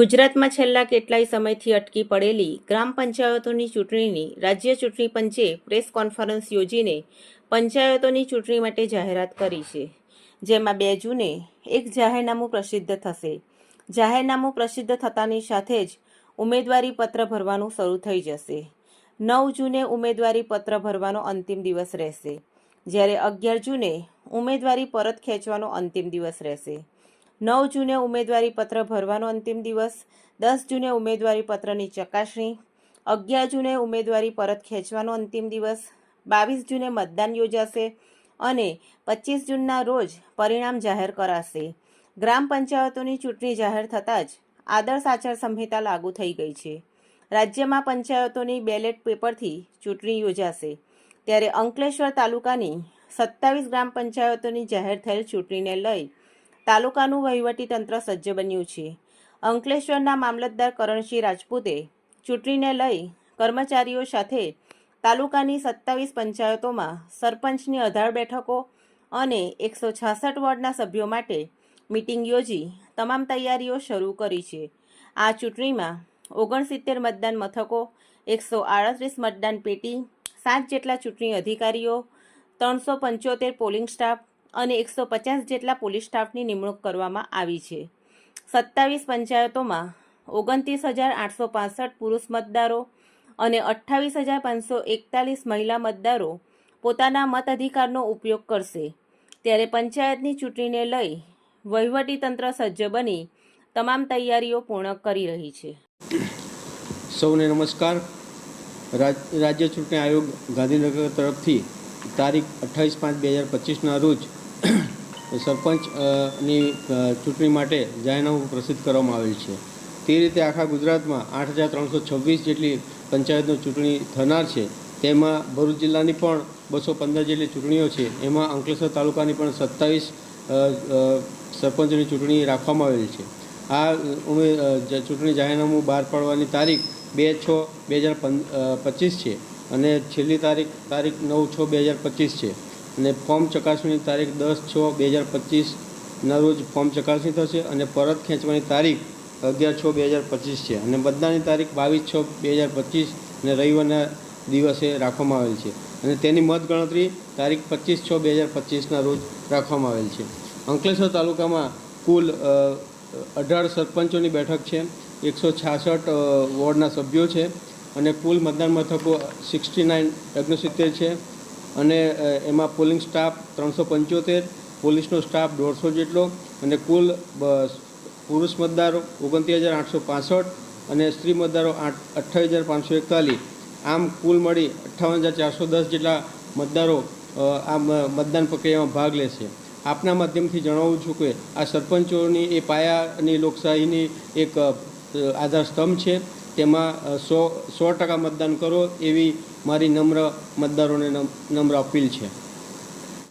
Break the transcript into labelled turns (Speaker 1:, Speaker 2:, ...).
Speaker 1: ગુજરાતમાં છેલ્લા કેટલાય સમયથી અટકી પડેલી ગ્રામ પંચાયતોની ચૂંટણીની રાજ્ય ચૂંટણી પંચે પ્રેસ કોન્ફરન્સ યોજીને પંચાયતોની ચૂંટણી માટે જાહેરાત કરી છે. જેમાં બે જૂને એક જાહેરનામું પ્રસિદ્ધ થશે. જાહેરનામું પ્રસિદ્ધ થતાની સાથે જ ઉમેદવારી પત્ર ભરવાનું શરૂ થઈ જશે. નવ જૂને ઉમેદવારી પત્ર ભરવાનો અંતિમ દિવસ રહેશે. જ્યારે અગિયાર જૂને ઉમેદવારી પરત ખેંચવાનો અંતિમ દિવસ રહેશે. નવ જૂને ઉમેદવારી પત્ર ભરવાનો અંતિમ દિવસ, દસ જૂને ઉમેદવારી પત્રની ચકાસણી, અગિયાર જૂને ઉમેદવારી પરત ખેંચવાનો અંતિમ દિવસ, બાવીસ જૂને મતદાન યોજાશે અને પચીસ જૂનના રોજ પરિણામ જાહેર કરાશે. ગ્રામ પંચાયતોની ચૂંટણી જાહેર થતાં જ આદર્શ આચાર સંહિતા લાગુ થઈ ગઈ છે. રાજ્યમાં પંચાયતોની બેલેટ પેપરથી ચૂંટણી યોજાશે. ત્યારે અંકલેશ્વર તાલુકાની સત્તાવીસ ગ્રામ પંચાયતોની જાહેર થયેલ ચૂંટણીને લઈ તાલુકાનું વહીવટીતંત્ર સજ્જ બન્યું છે. અંકલેશ્વરના મામલતદાર કરણસિંહ રાજપૂતે ચૂંટણીને લઈ કર્મચારીઓ સાથે તાલુકાની સત્તાવીસ પંચાયતોમાં સરપંચની અઢાર બેઠકો અને એકસો છાસઠ વોર્ડના સભ્યો માટે મિટિંગ યોજી તમામ તૈયારીઓ શરૂ કરી છે. આ ચૂંટણીમાં ઓગણસિત્તેર મતદાન મથકો, એકસો આડત્રીસ મતદાન પેટી, સાત જેટલા ચૂંટણી અધિકારીઓ, ત્રણસો પંચોતેર પોલિંગ સ્ટાફ અને એકસો પચાસ જેટલા પોલીસ સ્ટાફની નિમણૂક કરવામાં આવી છે. સત્તાવીસ પંચાયતોમાં ઓગણત્રીસ હજાર આઠસો પાસઠ પુરુષ મતદારો અને અઠ્ઠાવીસ હજાર પાંચસો એકતાલીસ મહિલા મતદારો પોતાના મત અધિકારનો ઉપયોગ કરશે. ત્યારે પંચાયતની ચૂંટણીને લઈ વહીવટીતંત્ર સજ્જ બની તમામ તૈયારીઓ પૂર્ણ કરી રહી છે.
Speaker 2: સૌને નમસ્કાર. રાજ- રાજ્ય ચૂંટણી આયોગ ગાંધીનગર તરફથી તારીખ અઠ્ઠાવીસ પાંચ બે હજાર પચીસના રોજ સરપંચ અ, ની અ, ચૂંટણી માટે જાહેરનામું પ્રસિદ્ધ કરવામાં આવેલ છે. તે રીતે આખા ગુજરાતમાં આઠ હજાર ત્રણસો છવ્વીસ જેટલી પંચાયતનો ચૂંટણી થનાર છે. તેમાં ભરૂચ જિલ્લાની પણ બસો પંદર જેટલી ચૂંટણીઓ છે. એમાં અંકલેશ્વર તાલુકાની પણ સત્તાવીસ સરપંચની ચૂંટણી રાખવામાં આવેલ છે. આ ચૂંટણી જાહેરનામું બહાર પાડવાની તારીખ બે છ બે હજાર પચીસ છે. અને છેલ્લી તારીખ તારીખ નવ છ બે હજાર પચીસ છે. અને ફોર્મ ચકાસણીની તારીખ દસ છ બે હજાર પચીસના રોજ ફોર્મ ચકાસણી થશે અને પરત ખેંચવાની તારીખ અગિયાર છ બે હજાર પચીસ છે. અને મતદાનની તારીખ બાવીસ છ બે હજાર પચીસ અને રવિવારના દિવસે રાખવામાં આવેલ છે. અને તેની મતગણતરી તારીખ પચીસ છ બે હજાર પચીસના રોજ રાખવામાં આવેલ છે. અંકલેશ્વર તાલુકામાં કુલ અઢાર સરપંચોની બેઠક છે. એકસો છાસઠ વોર્ડના સભ્યો છે. અને કુલ મતદાન મથકો સિક્સટી નાઇન, ઓગણસિત્તેર છે. અને એમાં પોલિંગ સ્ટાફ ત્રણસો પંચોતેર, પોલીસનો સ્ટાફ દોઢસો જેટલો અને કુલ પુરુષ મતદારો ઓગણત્રીસ હજાર આઠસો પાસઠ અને સ્ત્રી મતદારો આઠ, અઠ્ઠાવીસ હજાર પાંચસો એકતાલીસ. આમ કુલ મળી અઠ્ઠાવન હજાર ચારસો દસ જેટલા મતદારો આ મતદાન પ્રક્રિયામાં ભાગ લેશે. આપના માધ્યમથી જણાવું છું કે આ સરપંચોની એ પાયાની લોકશાહીની એક આધારસ્તંભ આધાર સ્તંભ છે. તેમાં સો સો ટકા મતદાન કરો એવી મારી નમ્ર મતદારોને નમ- નમ્ર અપીલ છે.